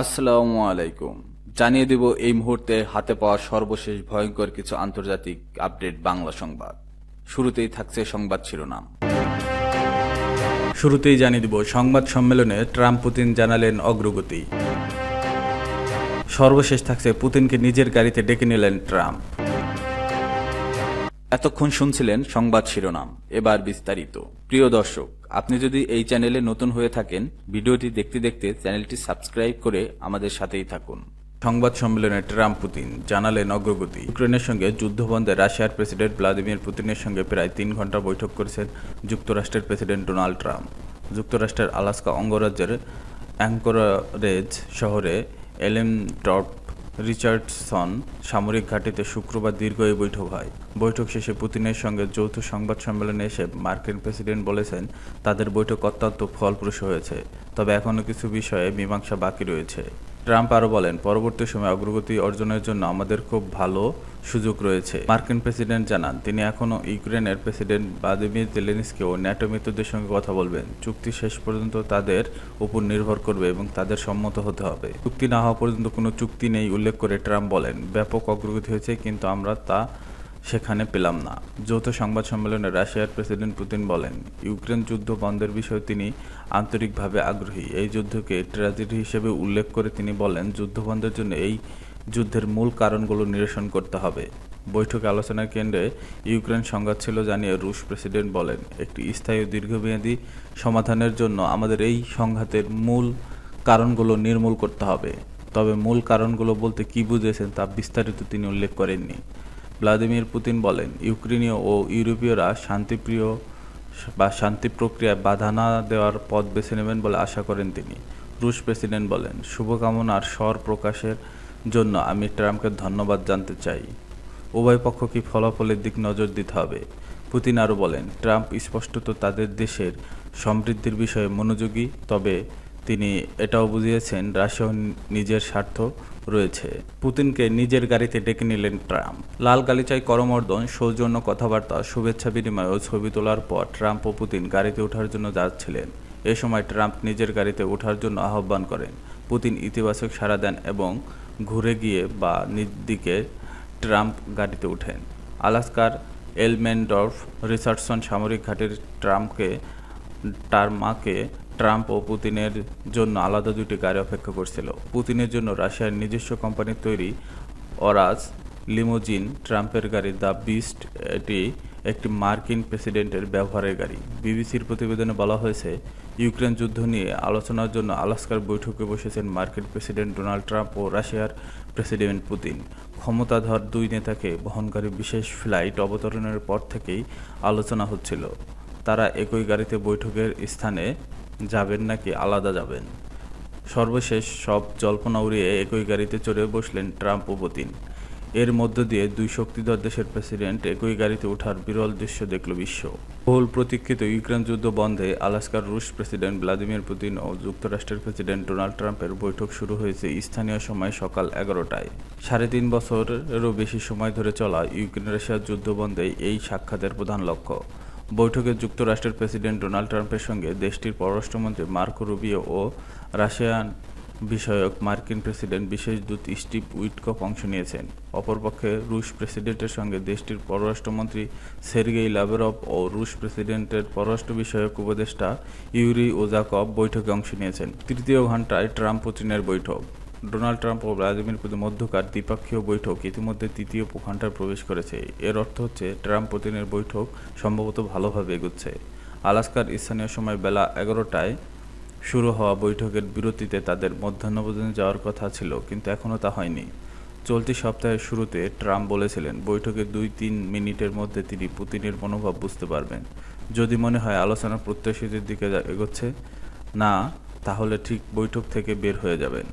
আসসালামু আলাইকুম। জানিয়ে দেব এই মুহূর্তে হাতে পাওয়া সর্বশেষ ভয়ঙ্কর কিছু আন্তর্জাতিক আপডেট বাংলা সংবাদ। শুরুতেই থাকছে সংবাদ শিরোনাম। শুরুতেই জানিয়ে দিব সংবাদ সম্মেলনে ট্রাম্প পুতিন জানালেন অগ্রগতি। সর্বশেষ থাকছে পুতিনকে নিজের গাড়িতে ডেকে নিলেন ট্রাম্প। এতক্ষণ শুনছিলেন সংবাদ শিরোনাম। এবার বিস্তারিত। প্রিয় দর্শক আপনি যদি এই চ্যানেলে নতুন হয়ে থাকেন, ভিডিওটি দেখতে দেখতে চ্যানেলটি সাবস্ক্রাইব করে আমাদের সাথেই থাকুন। সংবাদ সম্মেলনে ট্রাম্প, পুতিন জানালেন অগ্রগতি ইউক্রেনের সঙ্গে যুদ্ধবন্ধে রাশিয়ার প্রেসিডেন্ট ভ্লাদিমির পুতিনের সঙ্গে প্রায় তিন ঘণ্টা বৈঠক করেছেন যুক্তরাষ্ট্রের প্রেসিডেন্ট ডোনাল্ড ট্রাম্প। যুক্তরাষ্ট্রের আলাস্কা অঙ্গরাজ্যের অ্যাঙ্করেজ শহরে এলেম ডট রিচার্ডসন সামরিক ঘাঁটিতে শুক্রবার দীর্ঘ এই বৈঠক হয়। বৈঠক শেষে পুতিনের সঙ্গে যৌথ সংবাদ সম্মেলনে এসে মার্কিন প্রেসিডেন্ট বলেছেন, তাদের বৈঠক অত্যন্ত ফলপ্রসূ হয়েছে। তবে এখনও কিছু বিষয়ে মীমাংসা বাকি রয়েছে। ট্রাম্প আরও বলেন, পরবর্তী সময়ে অগ্রগতি অর্জনের জন্য আমাদের খুব ভালো সুযোগ রয়েছে। মার্কিন প্রেসিডেন্ট জানান, তিনি এখনও ইউক্রেনের প্রেসিডেন্ট ভ্লাদিমির জেলেনস্কি ও ন্যাটো মিত্রদের সঙ্গে কথা বলবেন। চুক্তি শেষ পর্যন্ত তাদের উপর নির্ভর করবে এবং তাদের সম্মত হতে হবে। চুক্তি না হওয়া পর্যন্ত কোনো চুক্তি নেই, উল্লেখ করে ট্রাম্প বলেন, ব্যাপক অগ্রগতি হয়েছে, কিন্তু আমরা তা সেখানে পেলাম না। যৌথ সংবাদ সম্মেলনে রাশিয়ার প্রেসিডেন্ট পুতিন বলেন, ইউক্রেন যুদ্ধ বন্ধের বিষয়ে তিনি আন্তরিকভাবে আগ্রহী। এই যুদ্ধকে ট্র্যাজেডি হিসেবে উল্লেখ করে তিনি বলেন, যুদ্ধ বন্ধের জন্য এই যুদ্ধের মূল কারণগুলো নিরসন করতে হবে। বৈঠকে আলোচনার কেন্দ্রে ইউক্রেন সংঘাত ছিল জানিয়ে রুশ প্রেসিডেন্ট বলেন, একটি স্থায়ী দীর্ঘমেয়াদী সমাধানের জন্য আমাদের এই সংঘাতের মূল কারণগুলো নির্মূল করতে হবে। তবে মূল কারণগুলো বলতে কী বুঝেছেন তা বিস্তারিত তিনি উল্লেখ করেননি। ভ্লাদিমির পুতিন বলেন, ইউক্রেনীয় ও ইউরোপীয়রা শান্তিপ্রিয় বা শান্তি প্রক্রিয়ায় বাধা না দেওয়ার পথ বেছে নেবেন বলে আশা করেন তিনি। রুশ প্রেসিডেন্ট বলেন শুভকামনার স্বর প্রকাশের জন্য আমি ট্রাম্পকে ধন্যবাদ জানতে চাই। উভয় পক্ষ পক্ষকে ফলাফলের দিক নজর দিতে হবে? পুতিন আরও বলেন, ট্রাম্প স্পষ্টত তাদের দেশের সমৃদ্ধির বিষয়ে মনোযোগী, তবে তিনি এটাও বুঝিয়েছেন রাশিয়াও নিজের স্বার্থ রয়েছে। পুতিনকে নিজের গাড়িতে ডেকে নিলেন ট্রাম্প। লাল গালিচায় করমর্দন, সৌজন্য কথাবার্তা, শুভেচ্ছা বিনিময় ও ছবি তোলার পর ট্রাম্প ও পুতিন গাড়িতে ওঠার জন্য যাচ্ছিলেন। এ সময় ট্রাম্প নিজের গাড়িতে ওঠার জন্য আহ্বান করেন। পুতিন ইতিবাচক সাড়া দেন এবং ঘুরে গিয়ে বা নিজ দিকে ট্রাম্প গাড়িতে ওঠেন। আলাস্কার এলমেনডর্ফ রিচার্ডসন সামরিক ঘাটির ট্রাম্পকে তার মাকে ট্রাম্প ও পুতিনের জন্য আলাদা দুটি গাড়ি অপেক্ষা করছিল। পুতিনের জন্য রাশিয়ার নিজস্ব কোম্পানির তৈরি অরাজ লিমোজিন, ট্রাম্পের গাড়ি দ্য বিস্ট, এটি একটি মার্কিন প্রেসিডেন্টের ব্যবহারের গাড়ি। বিবিসির প্রতিবেদনে বলা হয়েছে, ইউক্রেন যুদ্ধ নিয়ে আলোচনার জন্য আলাস্কার বৈঠকে বসেছেন মার্কিন প্রেসিডেন্ট ডোনাল্ড ট্রাম্প ও রাশিয়ার প্রেসিডেন্ট পুতিন। ক্ষমতাধর দুই নেতাকে বহনকারী বিশেষ ফ্লাইট অবতরণের পর থেকেই আলোচনা হচ্ছিল। তারা একই গাড়িতে বৈঠকের স্থানে যাবেন নাকি আলাদা যাবেন? সর্বশেষ সব জল্পনা উড়িয়ে একই গাড়িতে চড়ে বসলেন ট্রাম্প ও পুতিন। এর মধ্য দিয়ে দুই শক্তিধর দেশের প্রেসিডেন্ট একই গাড়িতে ওঠার বিরল দৃশ্য দেখল বিশ্ব। বহুল প্রতীক্ষিত ইউক্রেন যুদ্ধ বন্ধে আলাস্কার রুশ প্রেসিডেন্ট ভ্লাদিমির পুতিন ও যুক্তরাষ্ট্রের প্রেসিডেন্ট ডোনাল্ড ট্রাম্পের বৈঠক শুরু হয়েছে স্থানীয় সময় সকাল এগারোটায়। সাড়ে তিন বছরেরও বেশি সময় ধরে চলা ইউক্রেন রাশিয়ার যুদ্ধ বন্ধে এই সাক্ষাতের প্রধান লক্ষ্য। বৈঠকে যুক্তরাষ্ট্রের প্রেসিডেন্ট ডোনাল্ড ট্রাম্পের সঙ্গে দেশটির পররাষ্ট্রমন্ত্রী মার্কো রুবিও ও রাশিয়ান বিষয়ক মার্কিন প্রেসিডেন্ট বিশেষ দূত স্টিভ উইটকপ অংশ নিয়েছেন। অপরপক্ষে রুশ প্রেসিডেন্টের সঙ্গে দেশটির পররাষ্ট্রমন্ত্রী সের্গেই লাভেরভ ও রুশ প্রেসিডেন্টের পররাষ্ট্র বিষয়ক উপদেষ্টা ইউরি ওজাকভ বৈঠকে অংশ নিয়েছেন। তৃতীয় ঘণ্টায় ট্রাম্প পুতিনের বৈঠক। ডোনাল্ড ট্রাম্প ও ভ্লাদিমির পুতিন মধ্যকার দ্বিপক্ষীয় বৈঠক ইতিমধ্যে তৃতীয় ঘণ্টায় প্রবেশ করেছে। এর অর্থ হচ্ছে, ট্রাম্প পুতিনের বৈঠক সম্ভবত ভালোভাবে এগুচ্ছে। আলাস্কার স্থানীয় সময় বেলা এগারোটায় শুরু হওয়া বৈঠকের বিরতিতে তাদের মধ্যাহ্নভোজনে যাওয়ার কথা ছিল, কিন্তু এখনও তা হয়নি। চলতি সপ্তাহের শুরুতে ট্রাম্প বলেছিলেন, বৈঠকে দুই তিন মিনিটের মধ্যে তিনি পুতিনের মনোভাব বুঝতে পারবেন। যদি মনে হয় আলোচনা প্রত্যাশিতের দিকে এগোচ্ছে না, তাহলে ঠিক বৈঠক থেকে বের হয়ে যাবেন।